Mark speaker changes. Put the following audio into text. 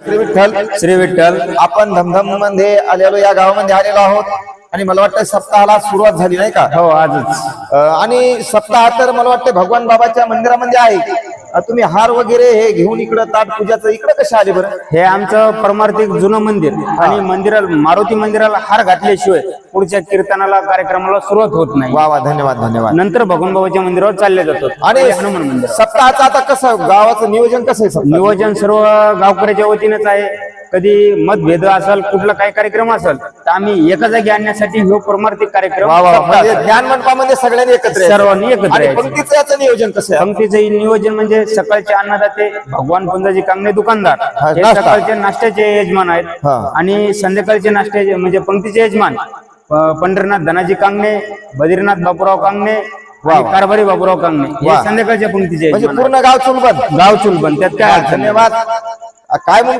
Speaker 1: श्री विठ्ठल
Speaker 2: श्री विठ्ठल
Speaker 1: आपण धमधममध्ये आलेलो या गावामध्ये आलेलो आहोत आणि मला वाटतं सप्ताहाला सुरुवात झाली नाही का?
Speaker 2: हो आजच.
Speaker 1: आणि सप्ताह तर मला वाटतं भगवान बाबाच्या मंदिरामध्ये आहे. अं, तुम्ही हार वगैरे हे घेऊन इकडं ताट पूजाचं इकडं कसे आले बरं?
Speaker 2: हे आमचं परमार्थिक जुनं मंदिर आणि मंदिराला मारुती मंदिराला हार घातल्याशिवाय पुढच्या कीर्तनाला कार्यक्रमाला सुरुवात होत नाही.
Speaker 1: वा वा धन्यवाद धन्यवाद.
Speaker 2: नंतर भगवान बाबाच्या मंदिरावर चालले जातात
Speaker 1: आणि
Speaker 2: हनुमान मंदिर.
Speaker 1: सप्ताहाचं आता कसं गावाचं नियोजन कसं आहे
Speaker 2: नियोजन सर्व गावकऱ्याच्या वतीनेच आहे. कधी मतभेद असेल कुठला काही कार्यक्रम असेल तर आम्ही एका जागी आणण्यासाठी हो परमार्थिक कार्यक्रम
Speaker 1: वा वा वा.
Speaker 2: सप्ताह
Speaker 1: म्हणजे ध्यान मंडपामध्ये सगळ्यांनी एकत्र यायचं.
Speaker 2: सर्वांनी एकत्र
Speaker 1: आणि
Speaker 2: यायचं.
Speaker 1: पंक्तीचं याचं नियोजन कसं आहे
Speaker 2: पंक्तीचं नियोजन म्हणजे सकाळचे अन्नदाते भगवान पुंजाजी कांगणे दुकानदार
Speaker 1: हा,
Speaker 2: हे
Speaker 1: नाश्ता.
Speaker 2: सकाळचे नाश्त्याचे यजमान आहेत
Speaker 1: हा.
Speaker 2: आणि संध्याकाळचे नाश्त्याचे म्हणजे पंक्तीचे यजमान अं, पंढरीनाथ धनाजी कांगणे बद्रीनाथ बापूराव कांगणे आणि कारभारी बापूराव कांगणे
Speaker 1: वा.
Speaker 2: हे संध्याकाळच्या पंक्तीचे
Speaker 1: म्हणजे
Speaker 2: यजमान
Speaker 1: पूर्ण गाव चुलबन
Speaker 2: आहेत. गाव चुलबन त्यात काय अडचण नाही.
Speaker 1: धन्यवाद काय म्हणून